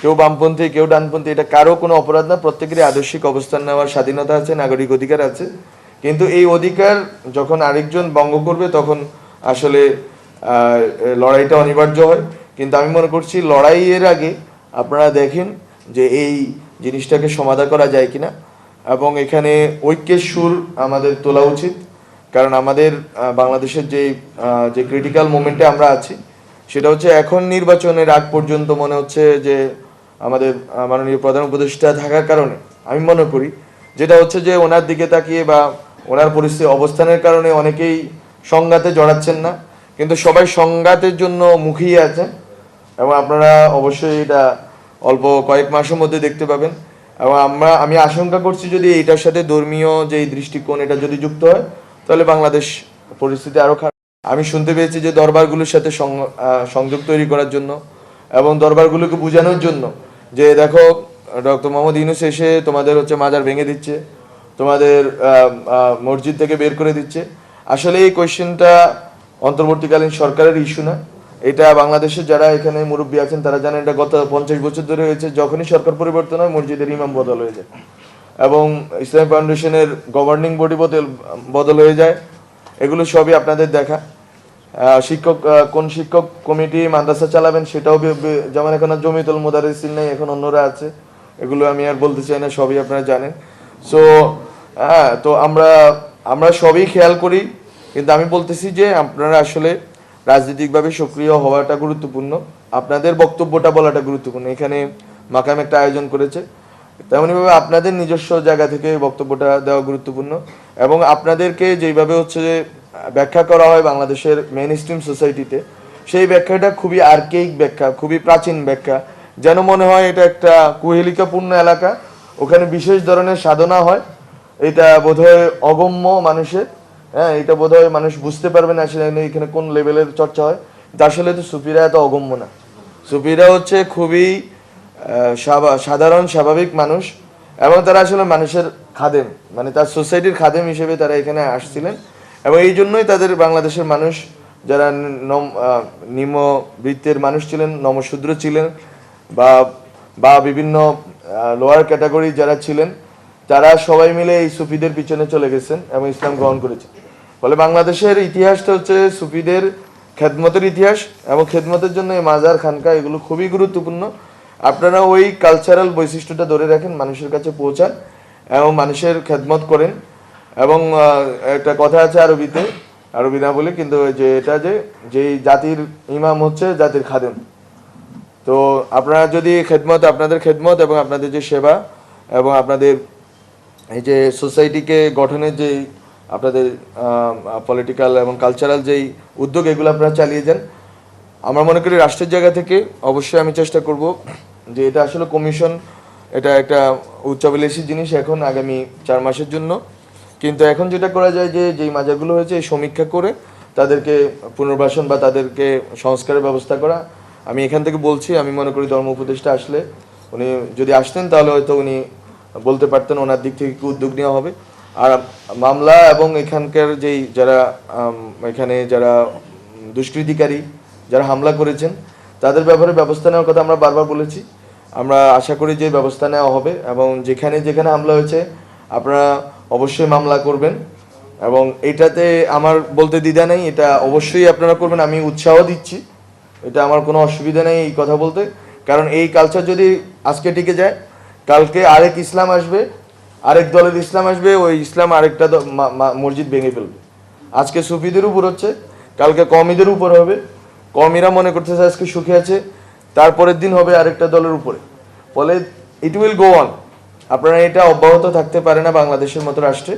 কেউ বামপন্থী, কেউ ডানপন্থী, এটা কারও কোনো অপরাধ না, প্রত্যেকেরই আদর্শিক অবস্থান নেওয়ার স্বাধীনতা আছে, নাগরিক অধিকার আছে। কিন্তু এই অধিকার যখন আরেকজন ভঙ্গ করবে, তখন আসলে লড়াইটা অনিবার্য হয়। কিন্তু আমি মনে করছি লড়াইয়ের আগে আপনারা দেখেন যে এই জিনিসটাকে সমাধা করা যায় কিনা। এবং এখানে ঐক্যের সুর আমাদের তোলা উচিত। কারণ আমাদের বাংলাদেশের যে যে ক্রিটিক্যাল মোমেন্টে আমরা আছি, সেটা হচ্ছে এখন নির্বাচনের আগ পর্যন্ত মনে হচ্ছে যে আমাদের মাননীয় প্রধান উপদেষ্টা থাকার কারণে। আমি মনে করি, যেটা হচ্ছে যে ওনার দিকে তাকিয়ে বা ওনার পরিস্থিতি অবস্থানের কারণে অনেকেই সংঘাতে জড়াচ্ছেন না, কিন্তু সবাই সংঘাতের জন্য মুখিয়ে আছেন এবং আপনারা অবশ্যই এটা অল্প কয়েক মাসের মধ্যে দেখতে পাবেন। এবং আমরা, আমি আশঙ্কা করছি যদি এটার সাথে ধর্মীয় যে দৃষ্টিকোণ, এটা যদি যুক্ত হয়, তাহলে বাংলাদেশ পরিস্থিতি আরও খারাপ। আমি শুনতে পেয়েছি যে দরবারগুলোর সাথে সংযোগ তৈরি করার জন্য এবং দরবারগুলোকে বোঝানোর জন্য যে দেখো, ডক্টর মোহাম্মদ ইউনুস এসে তোমাদের হচ্ছে মাজার ভেঙে দিচ্ছে, তোমাদের মসজিদ থেকে বের করে দিচ্ছে। আসলে এই কোয়েশ্চেনটা অন্তর্বর্তীকালীন সরকারের ইস্যু না। এটা বাংলাদেশের যারা এখানে মুরব্বী আছেন, তারা জানেন এটা গত পঞ্চাশ বছর ধরে হয়েছে, যখনই সরকার পরিবর্তন হয়, মসজিদের ইমাম বদল হয়ে যায়। এবং ইসলাম ফাউন্ডেশনের গভর্নিং বডি বদল বদল হয়ে যায়। এগুলো সবই আপনাদের দেখা। শিক্ষক কোন শিক্ষক কমিটি মাদ্রাসা চালাবেন সেটাও যেমন এখন জমিতুল মোদারিসিন নেই, এখন অন্যরা আছে। এগুলো আমি আর বলতে চাই না, সবই আপনারা জানেন। সো হ্যাঁ তো আমরা আমরা সবই খেয়াল করি। কিন্তু আমি বলতেছি যে আপনারা আসলে রাজনৈতিকভাবে সক্রিয় হওয়াটা গুরুত্বপূর্ণ। আপনাদের বক্তব্যটা বলাটা গুরুত্বপূর্ণ। এখানে মাকাম একটা আয়োজন করেছে। তেমনইভাবে আপনাদের নিজস্ব জায়গা থেকে বক্তব্যটা দেওয়া গুরুত্বপূর্ণ। এবং আপনাদেরকে যেইভাবে হচ্ছে যে ব্যাখ্যা করা হয় বাংলাদেশের মেন স্ট্রিম সোসাইটিতে সেই ব্যাখ্যাটা খুবই আর্কেইক ব্যাখ্যা, খুবই প্রাচীন ব্যাখ্যা। যেন মনে হয় এটা একটা কুহেলিকাপূর্ণ এলাকা, ওখানে বিশেষ ধরনের সাধনা হয়। এটা বোধহয় অগম্য মানুষের হ্যাঁ এটা বোধহয় মানুষ বুঝতে পারবে না আসলে এখানে কোন লেভেলের চর্চা হয়। তা আসলে তো সুফিরা এত অগম্য না। সুফিরা হচ্ছে খুবই সাধারণ, স্বাভাবিক মানুষ এবং তারা আসলে মানুষের খাদেম। মানে তার সোসাইটির খাদেম হিসেবে তারা এখানে আসছিলেন। এবং এই জন্যই তাদের বাংলাদেশের মানুষ যারা নম আহ, বৃত্তের মানুষ ছিলেন নমশূদ্র ছিলেন বা বা বিভিন্ন লোয়ার ক্যাটাগরি যারা ছিলেন তারা সবাই মিলে এই সুফিদের পিছনে চলে গেছেন এবং ইসলাম গ্রহণ করেছেন। ফলে বাংলাদেশের ইতিহাসটা হচ্ছে সুফিদের খেদমতের ইতিহাস এবং খেদমতের জন্য এই মাজার খানকা এগুলো খুবই গুরুত্বপূর্ণ। আপনারা ওই কালচারাল বৈশিষ্ট্যটা ধরে রাখেন মানুষের কাছে পৌঁছান এবং মানুষের খেদমত করেন। এবং একটা কথা আছে আরবিতে আরবি না বলে, কিন্তু যে এটা যে, যেই জাতির ইমাম হচ্ছে জাতির খাদেম। তো আপনারা যদি খেদমত, আপনাদের খেদমত এবং আপনাদের যে সেবা এবং আপনাদের এই যে সোসাইটিকে গঠনের যে, আপনাদের পলিটিক্যাল এবং কালচারাল যেই উদ্যোগ, এগুলো আপনারা চালিয়ে যান। আমরা মনে করি রাষ্ট্রের জায়গা থেকে অবশ্যই আমি চেষ্টা করব যে এটা আসলে কমিশন, এটা একটা উচ্চাভিলাষী জিনিস এখন আগামী চার মাসের জন্য। কিন্তু এখন যেটা করা যায় যে, যেই মাজারগুলো হয়েছে সমীক্ষা করে তাদেরকে পুনর্বাসন বা তাদেরকে সংস্কারের ব্যবস্থা করা। আমি এখান থেকে বলছি, আমি মনে করি ধর্ম উপদেষ্টা আসলে উনি যদি আসতেন তাহলে হয়তো উনি বলতে পারতেন ওনার দিক থেকে কি উদ্যোগ নেওয়া হবে। আর মামলা এবং এখানকার যেই যারা এখানে যারা দুষ্কৃতিকারী যারা হামলা করেছেন, তাদের ব্যাপারে ব্যবস্থা নেওয়ার কথা আমরা বারবার বলেছি। আমরা আশা করি যে ব্যবস্থা নেওয়া হবে এবং যেখানে যেখানে হামলা হয়েছে, আপনারা অবশ্যই মামলা করবেন। এবং এটাতে আমার বলতে দ্বিধা নেই, এটা অবশ্যই আপনারা করবেন, আমি উৎসাহ দিচ্ছি। এটা আমার কোনো অসুবিধা নেই এই কথা বলতে। কারণ এই কালচার যদি আজকে টিকে যায়, কালকে আরেক ইসলাম আসবে, আরেক দলের ইসলাম আসবে, ওই ইসলাম আরেকটা মসজিদ ভেঙে ফেলবে। আজকে সুফিদের উপর হচ্ছে, কালকে কমিদের উপর হবে। কমিরা মনে করতেছে আজকে সুখে আছে, তারপরের দিন হবে আরেকটা দলের উপরে। ফলে ইট উইল গো অন আপনারা এটা অব্যাহত থাকতে পারে না বাংলাদেশের মতো রাষ্ট্রে।